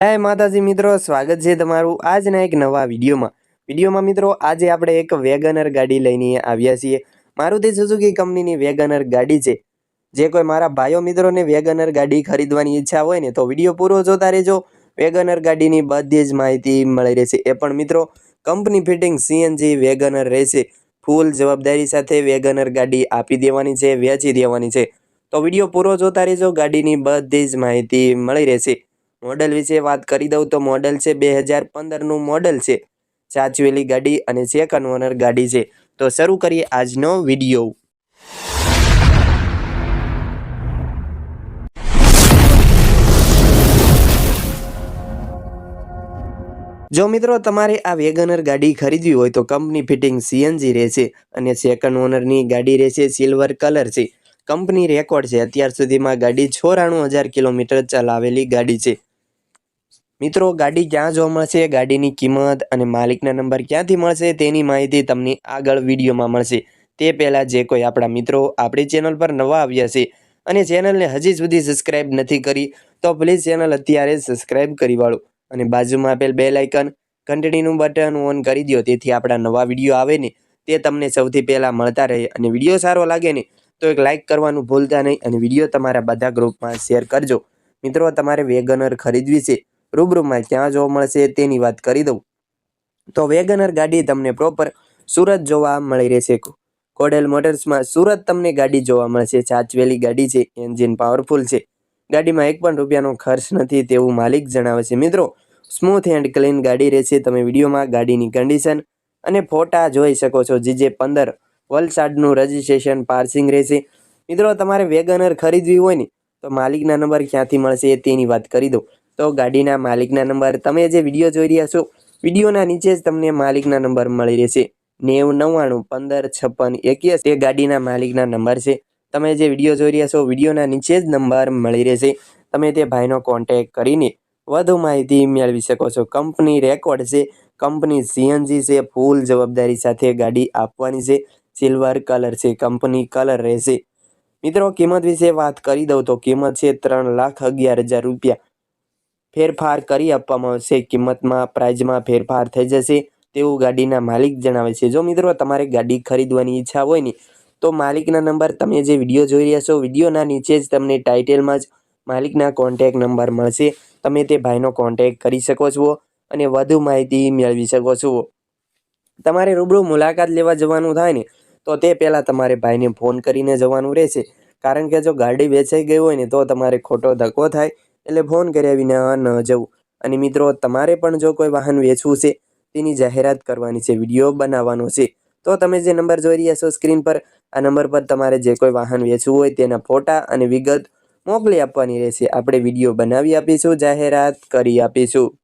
જય માતાજી મિત્રો, સ્વાગત છે તમારું આજના એક નવા વિડીયોમાં. વિડીયોમાં મિત્રો, આજે આપણે એક વેગનર ગાડી લઈને આવ્યા છીએ. મારુતિ સુઝુકી કંપનીની વેગનર ગાડી છે. જે કોઈ મારા ભાઈઓ મિત્રોને વેગનર ગાડી ખરીદવાની ઈચ્છા હોય ને, તો વીડિયો પૂરો જોતા રહેજો. વેગનર ગાડીની બધી જ માહિતી મળી રહેશે. એ પણ મિત્રો, કંપની ફિટિંગ સીએનજી વેગનર રહેશે. ફૂલ જવાબદારી સાથે વેગનર ગાડી આપી દેવાની છે, વેચી દેવાની છે. તો વીડિયો પૂરો જોતા રહેજો. ગાડીની બધી જ માહિતી મળી રહેશે. મોડલ વિશે વાત કરી દઉં તો મોડલ છે બે હજાર પંદરનું મોડલ છે. સાચવેલી ગાડી અને સેકન્ડ ઓનર ગાડી છે. તો શરૂ કરીએ આજનો વીડિયો. જો મિત્રો તમારે આ વેગનર ગાડી ખરીદવી હોય તો કંપની ફિટિંગ સીએનજી રહેશે અને સેકન્ડ ઓનરની ગાડી રહેશે સિલ્વર કલર છે. કંપની રેકોર્ડ છે. અત્યાર સુધીમાં ગાડી ચોરાણું હજાર કિલોમીટર ચલાવેલી ગાડી છે. મિત્રો, ગાડી ક્યાં જોવા મળશે? ગાડીની કિંમત અને માલિકના નંબર ક્યાંથી મળશે? તેની માહિતી તમને આગળ વિડીયોમાં મળશે. તે પહેલાં જે કોઈ આપણા મિત્રો આપણી ચેનલ પર નવા આવ્યા છે અને ચેનલને હજી સુધી સબસ્ક્રાઇબ નથી કરી, તો પ્લીઝ ચેનલ અત્યારે સબસ્ક્રાઇબ કરી વાળો અને બાજુમાં આપેલ બે લાઇકન ઘંટડીનું બટન ઓન કરી દો તેથી આપણા નવા વીડિયો આવે ને, તે તમને સૌથી પહેલાં મળતા રહે અને વીડિયો સારો લાગે ને, તો એક લાઇક કરવાનું ભૂલતા નહીં અને વીડિયો તમારા બધા ગ્રુપમાં શેર કરજો. મિત્રો, તમારે વેગનર ખરીદવી છે. રૂબરૂમાં ક્યાં જોવા મળશે તેની વાત કરી દઉં. તો વેગનર ગાડી તમને પ્રોપર સુરત જોવા મળી રહેશે. કોડેલ મોટર્સમાં સુરત તમને ગાડી જોવા મળશે. સાચવેલી ગાડી છે એન્જિન પાવરફુલ છે. ગાડીમાં એક પણ રૂપિયાનો ખર્ચ નથી તેવું માલિક જણાવે છે. મિત્રો સ્મૂથ એન્ડ ક્લીન ગાડી રહેશે. તમે વિડીયોમાં ગાડીની કન્ડિશન અને ફોટા જોઈ શકો છો. જીજે પંદર વલસાડનું રજિસ્ટ્રેશન પાર્સિંગ રહેશે. મિત્રો, તમારે વેગનર ખરીદવી હોય ને, તો માલિકના નંબર ક્યાંથી મળશે તેની વાત કરી દઉં. તો ગાડીના માલિકના નંબર તમે જે વીડિયો જોઈ રહ્યા છો, વિડીયોના નીચે જ તમને માલિકના નંબર મળી રહેશે. નેવ નવ્વાણું પંદર છપ્પન એકવીસ એ ગાડીના માલિકના નંબર છે. તમે જે વીડિયો જોઈ રહ્યા છો, વિડીયોના નીચે જ નંબર મળી રહેશે. તમે તે ભાઈનો કોન્ટેક કરીને વધુ માહિતી મેળવી શકો છો. કંપની રેકોર્ડ છે, કંપની સીએનજી છે ફૂલ જવાબદારી સાથે ગાડી આપવાની છે. સિલ્વર કલર છે, કંપની કલર રહેશે. મિત્રો, કિંમત વિશે વાત કરી દઉં તો કિંમત છે ત્રણ લાખ અગિયાર હજાર રૂપિયા. ફેરફાર કરી આપવામાં આવશે. કિંમતમાં, પ્રાઇઝમાં ફેરફાર થઈ જશે. તેવું ગાડીના માલિક જણાવે છે. જો મિત્રો તમારે ગાડી ખરીદવાની ઈચ્છા હોય ને, તો માલિકના નંબર તમે જે વીડિયો જોઈ રહ્યા છો, વિડીયોના નીચે જ તમને ટાઇટેલમાં જ માલિકના કોન્ટેક નંબર મળશે. તમે તે ભાઈનો કોન્ટેક કરી શકો છો અને વધુ માહિતી મેળવી શકો છો. તમારે રૂબરૂ મુલાકાત લેવા જવાનું થાય ને, તો તે પહેલાં તમારે ભાઈને ફોન કરીને જવાનું રહેશે. કારણ કે જો ગાડી વેચાઈ ગઈ હોય ને, તો તમારે ખોટો ધક્કો થાય. એટલે ફોન કર્યા વિના ન જવું. અને મિત્રો, તમારે પણ જો કોઈ વાહન વેચવું છે, તેની જાહેરાત કરવાની છે, વીડિયો બનાવવાનો છે, તો તમે જે નંબર જોઈ રહ્યા છો સ્ક્રીન પર, આ નંબર પર તમારે જે કોઈ વાહન વેચવું હોય તેના ફોટા અને વિગત મોકલી આપવાની રહેશે. આપણે વીડિયો બનાવી આપીશું, જાહેરાત કરી આપીશું.